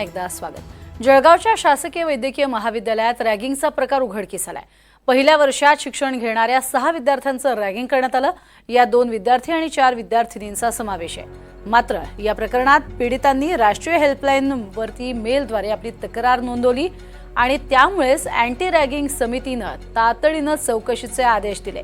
एकदा स्वागत. जळगावच्या शासकीय वैद्यकीय महाविद्यालयात रॅगिंगचा प्रकार उघडकीस आलाय. पहिल्या वर्षात शिक्षण घेणाऱ्या सहा विद्यार्थ्यांचं रॅगिंग करण्यात आलं. या दोन विद्यार्थी आणि चार विद्यार्थिनींचा समावेश आहे. मात्र या प्रकरणात पीडितांनी राष्ट्रीय हेल्पलाईन वरती मेलद्वारे आपली तक्रार नोंदवली आणि त्यामुळेच अँटी रॅगिंग समितीनं तातडीनं चौकशीचे आदेश दिले.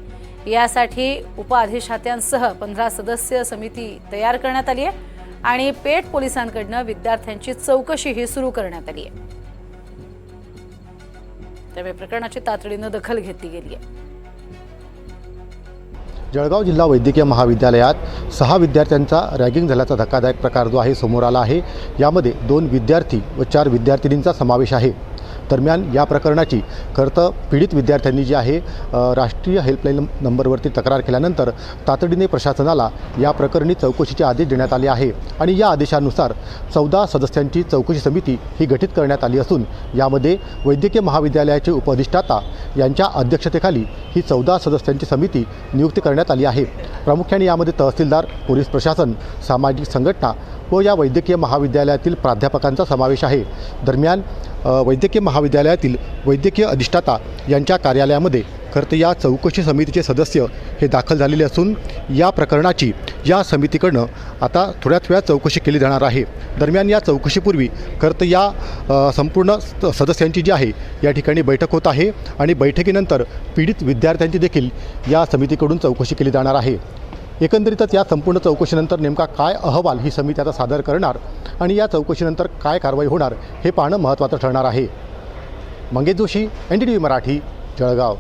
यासाठी उपअधिष्ठात्यांसह पंधरा सदस्य समिती तयार करण्यात आली आहे. आणि पेठ पोलिसांकडनं विद्यार्थ्यांची चौकशीही सुरू करण्यात आली आहे. त्यामुळे प्रकरणाची तातडीनं दखल घेतली गेली आहे. जळगाव जिल्हा वैद्यकीय महाविद्यालयात सहा विद्यार्थ्यांचा रॅगिंग झाल्याचा धक्कादायक प्रकार जो आहे समोर आला आहे. यामध्ये दोन विद्यार्थी व चार विद्यार्थिनींचा समावेश आहे. दरम्यान या प्रकरणाची खरं पीडित विद्यार्थ्यांनी जी आहे राष्ट्रीय हेल्पलाईन नंबरवरती तक्रार केल्यानंतर तातडीने प्रशासनाला या प्रकरणी चौकशीचे आदेश देण्यात आले आहे आणि या आदेशानुसार चौदा सदस्यांची चौकशी समिती ही गठीत करण्यात आली असून यामध्ये वैद्यकीय महाविद्यालयाचे उपअधिष्ठाता यांच्या अध्यक्षतेखाली ही चौदा सदस्यांची समिती नियुक्त करण्यात आली आहे. प्रामुख्याने यामध्ये तहसीलदार पोलीस प्रशासन सामाजिक संघटना व या वैद्यकीय महाविद्यालयातील प्राध्यापकांचा समावेश आहे. दरम्यान वैद्यकीय महा महाविद्यालयातील वैद्यकीय अधिष्ठाता यांच्या कार्यालयामध्ये खरं या चौकशी समितीचे सदस्य हे दाखल झालेले असून या प्रकरणाची या समितीकडनं आता थोड्याच वेळात चौकशी केली जाणार आहे. दरम्यान या चौकशीपूर्वी खरं या संपूर्ण स- सदस्यांची जी आहे या ठिकाणी बैठक होत आहे आणि बैठकीनंतर पीडित विद्यार्थ्यांची देखील या समितीकडून चौकशी केली जाणार आहे. एकंदरीतच या संपूर्ण चौकशीनंतर नेमका काय अहवाल ही समिती आता सादर करणार आणि या चौकशीनंतर काय कारवाई होणार हे पाहणं महत्त्वाचं ठरणार आहे. Mangesh Joshi N D T V Marathi Jalgaon.